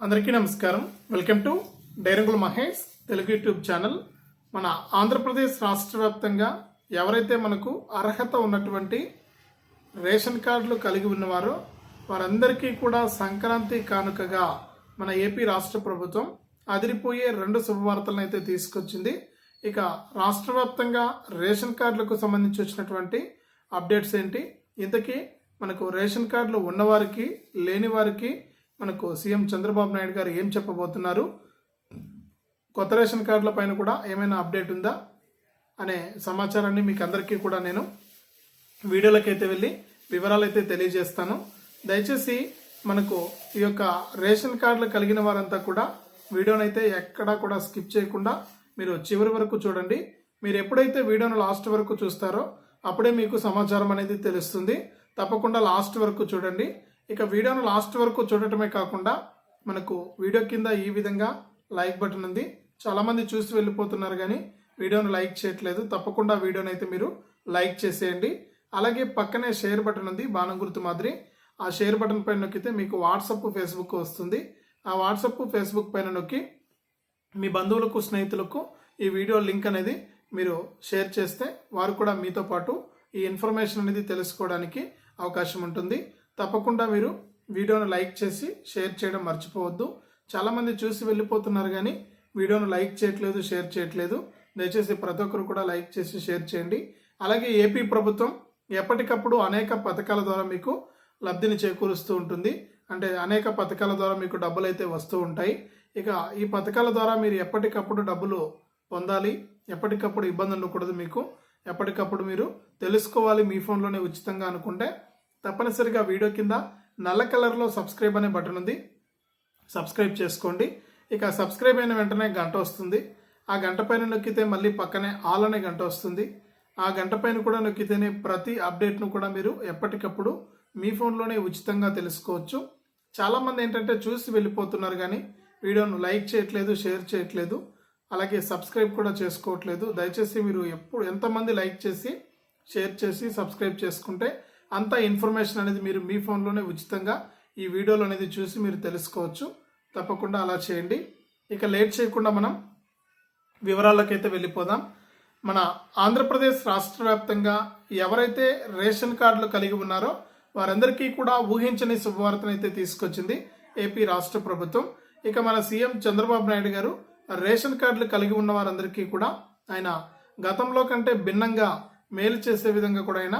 అందరికీ నమస్కారం. Welcome to డైరంగుల Mahesh Telugu YouTube channel. మన ఆంధ్రప్రదేశ్ రాష్ట్ర వ్యాప్తంగా ఎవరైతే మనకు అర్హత ఉన్నటువంటి రేషన్ కార్డులు కలిగి ఉన్నవారో వారందరికీ కూడా సంక్రాంతి కానుకగా మన ఏపీ రాష్ట్ర ప్రభుత్వం అదిరిపోయే రెండు శుభవార్తలను అయితే తీసుకొచ్చింది. ఇక రాష్ట్ర వ్యాప్తంగా రేషన్ కార్డులకు సంబంధించి వచ్చినటువంటి అప్డేట్స్ ఏంటి? ఇంతకీ మనకు రేషన్ కార్డులు ఉన్నవారికి లేని వారికి మనకు సీఎం చంద్రబాబు నాయుడు గారు ఏం చెప్పబోతున్నారు? కొత్త రేషన్ కార్డుల పైన కూడా ఏమైనా అప్డేట్ ఉందా? అనే సమాచారాన్ని మీకు అందరికీ కూడా నేను వీడియోలకైతే వెళ్ళి వివరాలు అయితే తెలియజేస్తాను. దయచేసి మనకు ఈ యొక్క రేషన్ కార్డులు కలిగిన వారంతా కూడా వీడియోనైతే ఎక్కడా కూడా స్కిప్ చేయకుండా మీరు చివరి వరకు చూడండి. మీరు ఎప్పుడైతే వీడియోను లాస్ట్ వరకు చూస్తారో అప్పుడే మీకు సమాచారం అనేది తెలుస్తుంది. తప్పకుండా లాస్ట్ వరకు చూడండి. ఇక వీడియోను లాస్ట్ వరకు చూడటమే కాకుండా మనకు వీడియో కింద ఈ విధంగా లైక్ బటన్ ఉంది. చాలామంది చూసి వెళ్ళిపోతున్నారు కానీ వీడియోను లైక్ చేయట్లేదు. తప్పకుండా వీడియోని అయితే మీరు లైక్ చేసేయండి. అలాగే పక్కనే షేర్ బటన్ ఉంది బాణం గుర్తు మాదిరి. ఆ షేర్ బటన్ పైన నొక్కితే మీకు వాట్సప్ ఫేస్బుక్ వస్తుంది. ఆ వాట్సప్ ఫేస్బుక్ పైన నొక్కి మీ బంధువులకు స్నేహితులకు ఈ వీడియో లింక్ అనేది మీరు షేర్ చేస్తే వారు కూడా మీతో పాటు ఈ ఇన్ఫర్మేషన్ అనేది తెలుసుకోవడానికి అవకాశం ఉంటుంది. తప్పకుండా మీరు వీడియోను లైక్ చేసి షేర్ చేయడం మర్చిపోవద్దు. చాలామంది చూసి వెళ్ళిపోతున్నారు కానీ వీడియోను లైక్ చేయట్లేదు షేర్ చేయట్లేదు. దయచేసి ప్రతి ఒక్కరు కూడా లైక్ చేసి షేర్ చేయండి. అలాగే ఏపీ ప్రభుత్వం ఎప్పటికప్పుడు అనేక పథకాల ద్వారా మీకు లబ్ధిని చేకూరుస్తూ ఉంటుంది. అంటే అనేక పథకాల ద్వారా మీకు డబ్బులు అయితే వస్తూ ఉంటాయి. ఇక ఈ పథకాల ద్వారా మీరు ఎప్పటికప్పుడు డబ్బులు పొందాలి ఎప్పటికప్పుడు ఇబ్బంది ఉండకూడదు మీకు. ఎప్పటికప్పుడు మీరు తెలుసుకోవాలి మీ ఫోన్లోనే ఉచితంగా అనుకుంటే తప్పనిసరిగా వీడియో కింద నల్ల కలర్లో సబ్స్క్రైబ్ అనే బటన్ ఉంది. సబ్స్క్రైబ్ చేసుకోండి. ఇక సబ్స్క్రైబ్ అయిన వెంటనే గంట వస్తుంది. ఆ గంట పైన నొక్కితే మళ్ళీ పక్కనే ఆల్ అనే గంట వస్తుంది. ఆ గంట పైన కూడా నొక్కితేనే ప్రతి అప్డేట్ను కూడా మీరు ఎప్పటికప్పుడు మీ ఫోన్లోనే ఉచితంగా తెలుసుకోవచ్చు. చాలామంది ఏంటంటే చూసి వెళ్ళిపోతున్నారు కానీ వీడియోను లైక్ చేయట్లేదు షేర్ చేయట్లేదు. అలాగే సబ్స్క్రైబ్ కూడా చేసుకోవట్లేదు. దయచేసి మీరు ఎప్పుడు ఎంతమంది లైక్ చేసి షేర్ చేసి సబ్స్క్రైబ్ చేసుకుంటే అంత ఇన్ఫర్మేషన్ అనేది మీరు మీ ఫోన్లోనే ఉచితంగా ఈ వీడియోలు అనేది చూసి మీరు తెలుసుకోవచ్చు. తప్పకుండా అలా చేయండి. ఇక లేట్ చేయకుండా మనం వివరాలకైతే వెళ్ళిపోదాం. మన ఆంధ్రప్రదేశ్ రాష్ట్ర వ్యాప్తంగా ఎవరైతే రేషన్ కార్డులు కలిగి ఉన్నారో వారందరికీ కూడా ఊహించని శుభవార్తనైతే తీసుకొచ్చింది ఏపీ రాష్ట్ర ప్రభుత్వం. ఇక మన సీఎం చంద్రబాబు నాయుడు గారు రేషన్ కార్డులు కలిగి ఉన్న వారందరికీ కూడా ఆయన గతంలో కంటే భిన్నంగా మేలు చేసే విధంగా కూడా ఆయన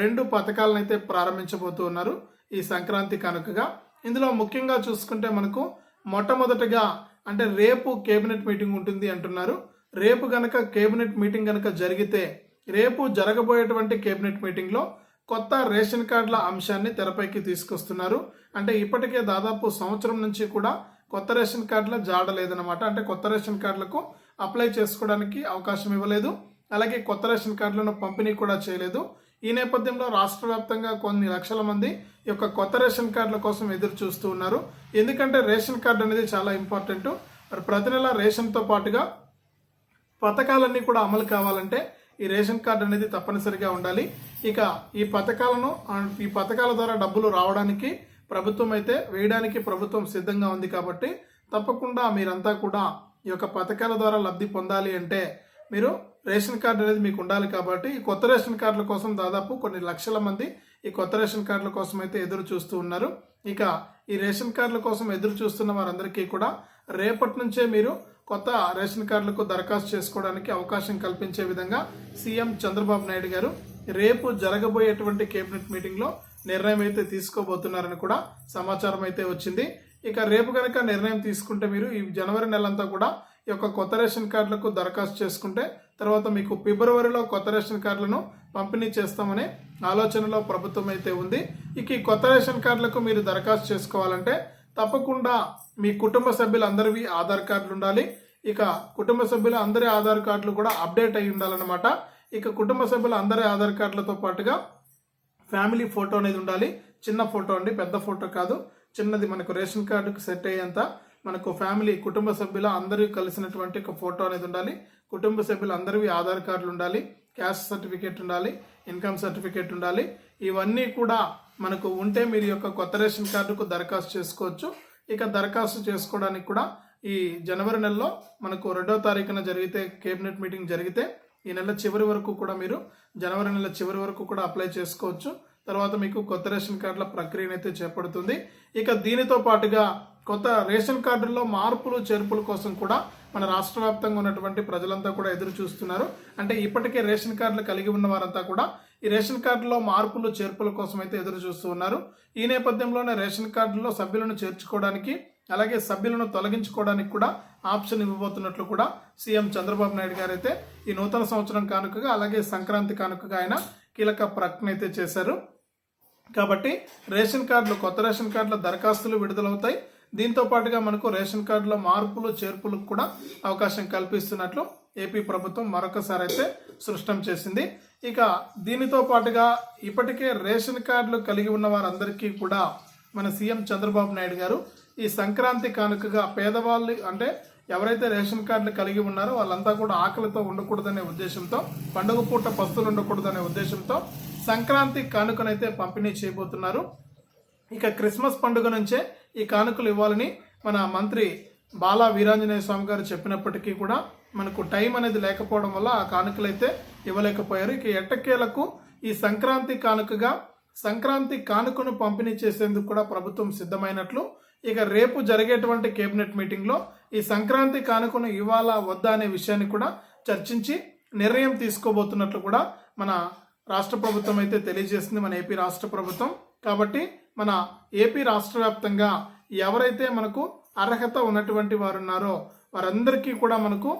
రెండు పథకాలను అయితే ప్రారంభించబోతూ ఉన్నారు ఈ సంక్రాంతి కనుకగా. ఇందులో ముఖ్యంగా చూసుకుంటే మనకు మొట్టమొదటగా అంటే రేపు కేబినెట్ మీటింగ్ ఉంటుంది అంటున్నారు. రేపు గనక కేబినెట్ మీటింగ్ గనక జరిగితే రేపు జరగబోయేటువంటి కేబినెట్ మీటింగ్లో కొత్త రేషన్ కార్డుల అంశాన్ని తెరపైకి తీసుకొస్తున్నారు. అంటే ఇప్పటికే దాదాపు సంవత్సరం నుంచి కూడా కొత్త రేషన్ కార్డుల జాడ లేదనమాట అంటే కొత్త రేషన్ కార్డులకు అప్లై చేసుకోవడానికి అవకాశం ఇవ్వలేదు. అలాగే కొత్త రేషన్ కార్డులను పంపిణీ కూడా చేయలేదు. ఈ నేపథ్యంలో రాష్ట్ర వ్యాప్తంగా కొన్ని లక్షల మంది ఈ యొక్క కొత్త రేషన్ కార్డుల కోసం ఎదురు చూస్తూ ఉన్నారు. ఎందుకంటే రేషన్ కార్డు అనేది చాలా ఇంపార్టెంట్. మరి ప్రతి నెల రేషన్తో పాటుగా పథకాలన్నీ కూడా అమలు కావాలంటే ఈ రేషన్ కార్డు అనేది తప్పనిసరిగా ఉండాలి. ఇక ఈ పథకాలను ఈ పథకాల ద్వారా డబ్బులు రావడానికి ప్రభుత్వం అయితే వేయడానికి ప్రభుత్వం సిద్ధంగా ఉంది కాబట్టి తప్పకుండా మీరంతా కూడా ఈ యొక్క పథకాల ద్వారా లబ్ధి పొందాలి అంటే మీరు రేషన్ కార్డు అనేది మీకు ఉండాలి కాబట్టి ఈ కొత్త రేషన్ కార్డుల కోసం దాదాపు కొన్ని లక్షల మంది ఈ కొత్త రేషన్ కార్డుల కోసం అయితే ఎదురు చూస్తూ ఉన్నారు. ఇక ఈ రేషన్ కార్డుల కోసం ఎదురు చూస్తున్న వారందరికీ కూడా రేపటి నుంచే మీరు కొత్త రేషన్ కార్డులకు దరఖాస్తు చేసుకోవడానికి అవకాశం కల్పించే విధంగా సీఎం చంద్రబాబు నాయుడు గారు రేపు జరగబోయేటువంటి కేబినెట్ మీటింగ్లో నిర్ణయం అయితే తీసుకోబోతున్నారని కూడా సమాచారం అయితే వచ్చింది. ఇక రేపు కనుక నిర్ణయం తీసుకుంటే మీరు ఈ జనవరి నెలంతా కూడా ఈ యొక్క కొత్త రేషన్ కార్డులకు దరఖాస్తు చేసుకుంటే తర్వాత మీకు ఫిబ్రవరిలో కొత్త రేషన్ కార్డులను పంపిణీ చేస్తామనే ఆలోచనలో ప్రభుత్వం అయితే ఉంది. ఇక ఈ కొత్త రేషన్ కార్డులకు మీరు దరఖాస్తు చేసుకోవాలంటే తప్పకుండా మీ కుటుంబ సభ్యులందరివి ఆధార్ కార్డులు ఉండాలి. ఇక కుటుంబ సభ్యుల అందరి ఆధార్ కార్డులు కూడా అప్డేట్ అయి ఉండాలన్నమాట. ఇక కుటుంబ సభ్యుల అందరి ఆధార్ కార్డులతో పాటుగా ఫ్యామిలీ ఫోటో అనేది ఉండాలి. చిన్న ఫోటో అండి పెద్ద ఫోటో కాదు. చిన్నది మనకు రేషన్ కార్డుకు సెట్ అయ్యేంత మనకు ఫ్యామిలీ కుటుంబ సభ్యుల అందరూ కలిసినటువంటి ఒక ఫోటో అనేది ఉండాలి. కుటుంబ సభ్యులు అందరివి ఆధార్ కార్డులు ఉండాలి క్యాస్ట్ సర్టిఫికేట్ ఉండాలి ఇన్కమ్ సర్టిఫికేట్ ఉండాలి. ఇవన్నీ కూడా మనకు ఉంటే మీరు యొక్క కొత్త రేషన్ కార్డుకు దరఖాస్తు చేసుకోవచ్చు. ఇక దరఖాస్తు చేసుకోవడానికి కూడా ఈ జనవరి నెలలో మనకు రెండో తారీఖున జరిగితే కేబినెట్ మీటింగ్ జరిగితే ఈ నెల చివరి వరకు కూడా మీరు జనవరి నెల చివరి వరకు కూడా అప్లై చేసుకోవచ్చు. తర్వాత మీకు కొత్త రేషన్ కార్డుల ప్రక్రియను అయితే చేపడుతుంది. ఇక దీనితో పాటుగా కొత్త రేషన్ కార్డుల్లో మార్పులు చేర్పుల కోసం కూడా మన రాష్ట్ర వ్యాప్తంగా ఉన్నటువంటి ప్రజలంతా కూడా ఎదురు చూస్తున్నారు. అంటే ఇప్పటికే రేషన్ కార్డులు కలిగి ఉన్న వారంతా కూడా ఈ రేషన్ కార్డులో మార్పులు చేర్పుల కోసం అయితే ఎదురు చూస్తూ ఉన్నారు. ఈ నేపథ్యంలోనే రేషన్ కార్డులో సభ్యులను చేర్చుకోవడానికి అలాగే సభ్యులను తొలగించుకోవడానికి కూడా ఆప్షన్ ఇవ్వబోతున్నట్లు కూడా సీఎం చంద్రబాబు నాయుడు గారు అయితే ఈ నూతన సంవత్సరం కానుకగా అలాగే సంక్రాంతి కానుకగా ఆయన కీలక ప్రకటన అయితే చేశారు. కాబట్టి రేషన్ కార్డులు కొత్త రేషన్ కార్డుల దరఖాస్తులు విడుదలవుతాయి. దీంతో పాటుగా మనకు రేషన్ కార్డులో మార్పులు చేర్పులకు కూడా అవకాశం కల్పిస్తున్నట్లు ఏపీ ప్రభుత్వం మరొకసారి అయితే సృష్టం చేసింది. ఇక దీనితో పాటుగా ఇప్పటికే రేషన్ కార్డులు కలిగి ఉన్న వారందరికీ కూడా మన సీఎం చంద్రబాబు నాయుడు గారు ఈ సంక్రాంతి కానుకగా పేదవాళ్ళు అంటే ఎవరైతే రేషన్ కార్డులు కలిగి ఉన్నారో వాళ్ళంతా కూడా ఆకలితో ఉండకూడదనే ఉద్దేశంతో పండుగ పూట పస్తులు ఉండకూడదనే ఉద్దేశంతో సంక్రాంతి కానుకనైతే పంపిణీ చేయబోతున్నారు. ఇక క్రిస్మస్ పండుగ నుంచే ఈ కానుకలు ఇవ్వాలని మన మంత్రి బాలా వీరాంజనేయ స్వామి గారు చెప్పినప్పటికీ కూడా మనకు టైం అనేది లేకపోవడం వల్ల ఆ కానుకలు అయితే ఇవ్వలేకపోయారు. ఇక ఎట్టకేలకు ఈ సంక్రాంతి కానుకగా సంక్రాంతి కానుకను పంపిణీ చేసేందుకు కూడా ప్రభుత్వం సిద్ధమైనట్లు ఇక రేపు జరిగేటువంటి కేబినెట్ మీటింగ్లో ఈ సంక్రాంతి కానుకను ఇవ్వాలా వద్దా అనే విషయాన్ని కూడా చర్చించి నిర్ణయం తీసుకోబోతున్నట్లు కూడా మన రాష్ట్ర ప్రభుత్వం అయితే తెలియజేసింది. మన ఏపీ రాష్ట్ర ప్రభుత్వం. కాబట్టి మన ఏపీ రాష్ట్ర వ్యాప్తంగా ఎవరైతే మనకు అర్హత ఉన్నటువంటి వారు ఉన్నారో వారందరికీ కూడా మనకు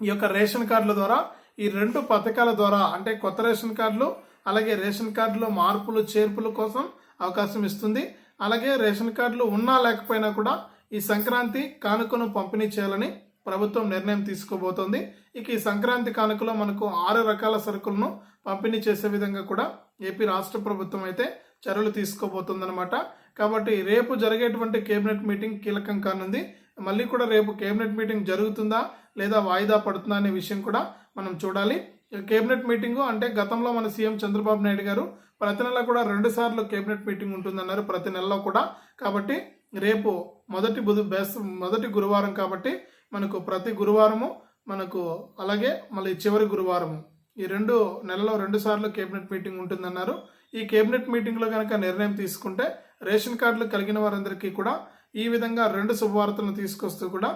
ఈ యొక్క రేషన్ కార్డుల ద్వారా ఈ రెండు పథకాల ద్వారా అంటే కొత్త రేషన్ కార్డులు అలాగే రేషన్ కార్డులో మార్పులు చేర్పుల కోసం అవకాశం ఇస్తుంది. అలాగే రేషన్ కార్డులు ఉన్నా లేకపోయినా కూడా ఈ సంక్రాంతి కానుకను పంపిణీ చేయాలని ప్రభుత్వం నిర్ణయం తీసుకోబోతోంది. ఇక ఈ సంక్రాంతి కానుకలో మనకు ఆరు రకాల సరుకులను పంపిణీ చేసే విధంగా కూడా ఏపీ రాష్ట్ర ప్రభుత్వం అయితే చర్యలు తీసుకోబోతుందన్నమాట. కాబట్టి రేపు జరిగేటువంటి కేబినెట్ మీటింగ్ కీలకం కానుంది. మళ్ళీ కూడా రేపు కేబినెట్ మీటింగ్ జరుగుతుందా లేదా వాయిదా పడుతుందా అనే విషయం కూడా మనం చూడాలి. కేబినెట్ మీటింగు అంటే గతంలో మన సీఎం చంద్రబాబు నాయుడు గారు ప్రతి నెల కూడా రెండు సార్లు కేబినెట్ మీటింగ్ ఉంటుందన్నారు ప్రతి నెలలో కూడా. కాబట్టి రేపు మొదటి బుధ బెస్ మొదటి గురువారం కాబట్టి మనకు ప్రతి గురువారము మనకు అలాగే మళ్ళీ చివరి గురువారము. ఈ రెండు నెలలో రెండు సార్లు కేబినెట్ మీటింగ్ ఉంటుందన్నారు. ఈ కేబినెట్ మీటింగ్లో కనుక నిర్ణయం తీసుకుంటే రేషన్ కార్డులు కలిగిన వారందరికీ కూడా ఈ విధంగా రెండు శుభవార్తలను తీసుకొస్తూ కూడా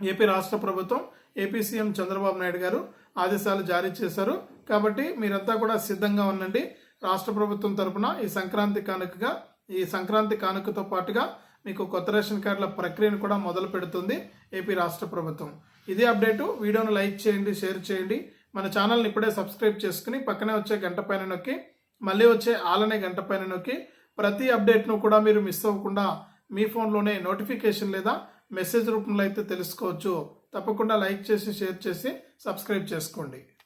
ఏపీ రాష్ట్ర ప్రభుత్వం ఏపీ సీఎం చంద్రబాబు నాయుడు గారు ఆదేశాలు జారీ చేశారు. కాబట్టి మీరంతా కూడా సిద్ధంగా ఉండండి. రాష్ట్ర ప్రభుత్వం తరపున ఈ సంక్రాంతి కానుకగా ఈ సంక్రాంతి కానుకతో పాటుగా మీకు కొత్త రేషన్ కార్డుల ప్రక్రియను కూడా మొదలు పెడుతుంది ఏపీ రాష్ట్ర ప్రభుత్వం. ఇదే అప్డేటు. వీడియోను లైక్ చేయండి షేర్ చేయండి. మన ఛానల్ని ఇప్పుడే సబ్స్క్రైబ్ చేసుకుని పక్కనే వచ్చే గంట పైన నొక్కి మళ్ళీ వచ్చే ఆలనే గంట పైన నొక్కి ప్రతి అప్డేట్ను కూడా మీరు మిస్ అవ్వకుండా మీ ఫోన్లోనే నోటిఫికేషన్ లేదా మెసేజ్ రూపంలో అయితే తెలుసుకోవచ్చు. తప్పకుండా లైక్ చేసి షేర్ చేసి సబ్స్క్రైబ్ చేసుకోండి.